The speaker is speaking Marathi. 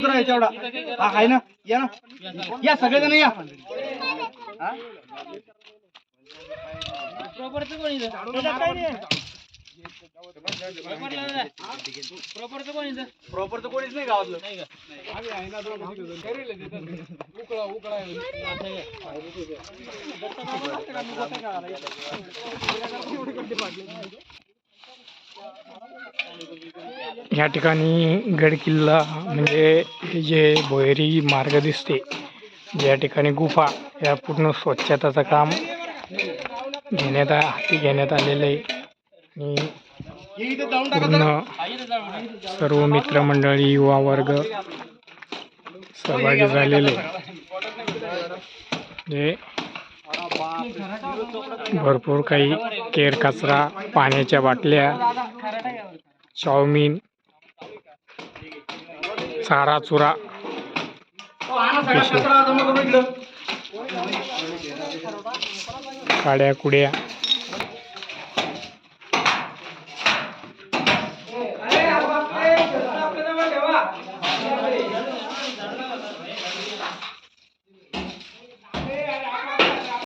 कुत्रा आहे तेवढा हा आहे ना. या ना. या सगळेजण या. हा? प्रॉपरचं कोणीच नाही गावातलं नाही या ठिकाणी गडकिल्ला म्हणजे हे जे भोयरी मार्ग दिसते ज्या ठिकाणी गुफा या पूर्ण स्वच्छताचं काम घेण्यात हाती घेण्यात आलेलं आहे. आणि पूर्ण सर्व मित्रमंडळी युवा वर्ग सहभागी झालेले जे म्हणजे भरपूर काही केर कचरा पाण्याच्या बाटल्या चाऊमिन चारा चुरा. काड्या कुड्या